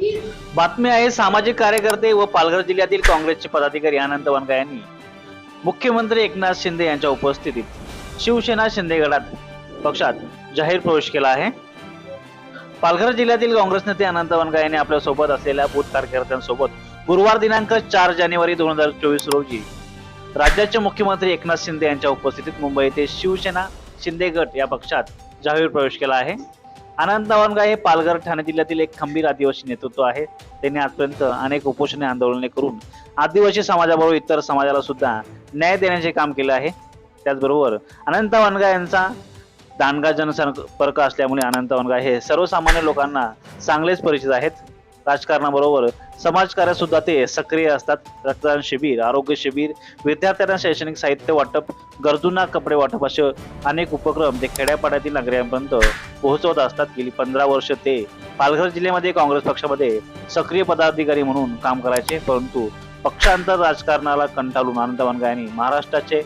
बातमी आहे सामाजिक कार्यकर्ते व पालघर जिल्ह्यातील काँग्रेसचे पदाधिकारी अनंत वनगा यांनी. मुख्यमंत्री एकनाथ शिंदे यांच्या उपस्थितीत शिवसेना शिंदे गटात पक्षात जाहीर प्रवेश केला आहे. पालघर जिल्ह्यातील काँग्रेस नेते अनंत वनगा यांनी आपल्यासोबत असलेल्या बूथ कार्यकर्त्यांसोबत गुरुवार दिनांक चार जानेवारी दोन हजार चोवीस रोजी राज्याचे मुख्यमंत्री एकनाथ शिंदे यांच्या उपस्थितीत मुंबई येथे शिवसेना शिंदे गट या पक्षात जाहीर प्रवेश केला आहे. अनंत नवनगा हे पालघर ठाणे जिल्ह्यातील एक खंबीर आदिवासी नेतृत्व आहे. त्यांनी आजपर्यंत अनेक उपोषणे आंदोलने करून आदिवासी समाजाबरोबर इतर समाजाला सुद्धा न्याय देण्याचे काम केले आहे. त्याचबरोबर अनंत वनगा यांचा दानगा जनसंपर्क असल्यामुळे अनंत वनगा हे सर्वसामान्य लोकांना चांगलेच परिचित आहेत. राजकारणाबरोबर समाजकार्यात सुद्धा ते सक्रिय असतात. रक्तदान शिबिर आरोग्य शिबिर विद्यार्थ्यांना शैक्षणिक साहित्य वाटप गरजूंना कपडे वाटप असे अनेक उपक्रम ते खेड्यापाड्यातील नागरिकांपर्यंत पोहोचवत असतात. गेली पंधरा वर्ष ते पालघर जिल्ह्यामध्ये काँग्रेस पक्षामध्ये सक्रिय पदाधिकारी म्हणून काम करायचे परंतु पक्षांतर राजकारणाला कंटाळून अनंत वनगा यांनी महाराष्ट्राचे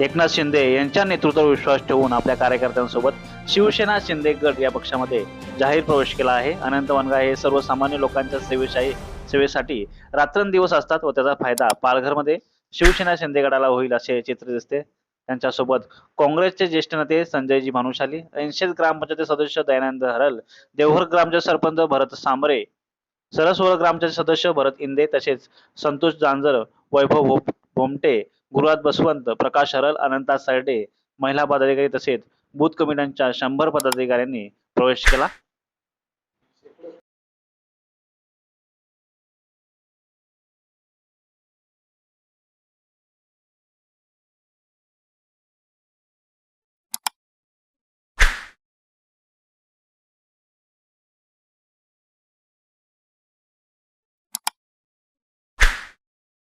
एकनाथ शिंदे यांच्या नेतृत्वावर विश्वास ठेवून आपल्या कार्यकर्त्यांसोबत शिवसेना शिंदे गट या पक्षामध्ये जाहीर प्रवेश केला आहे. अनंत वनगा हे सर्वसामान्य लोकांच्या सेवेशाही सेवेसाठी रात्रंदिवस असतात व त्याचा फायदा पालघरमध्ये शिवसेना शिंदे गटाला होईल असे चित्र दिसते. त्यांच्यासोबत काँग्रेसचे ज्येष्ठ नेते संजयजी भानुशाली ऐंशी ग्रामपंचायत सदस्य दयानंद हरल देवघर ग्रामचे सरपंच भरत सांबरे सरसवर ग्रामचे सदस्य भरत इंदे तसेच संतोष जानजर वैभव भोमटे गुरुराज बसवंत प्रकाश हरल अनंता सरडे महिला पदाधिकारी तसेच बूथ कमिट्यांच्या शंभर पदाधिकाऱ्यांनी प्रवेश केला.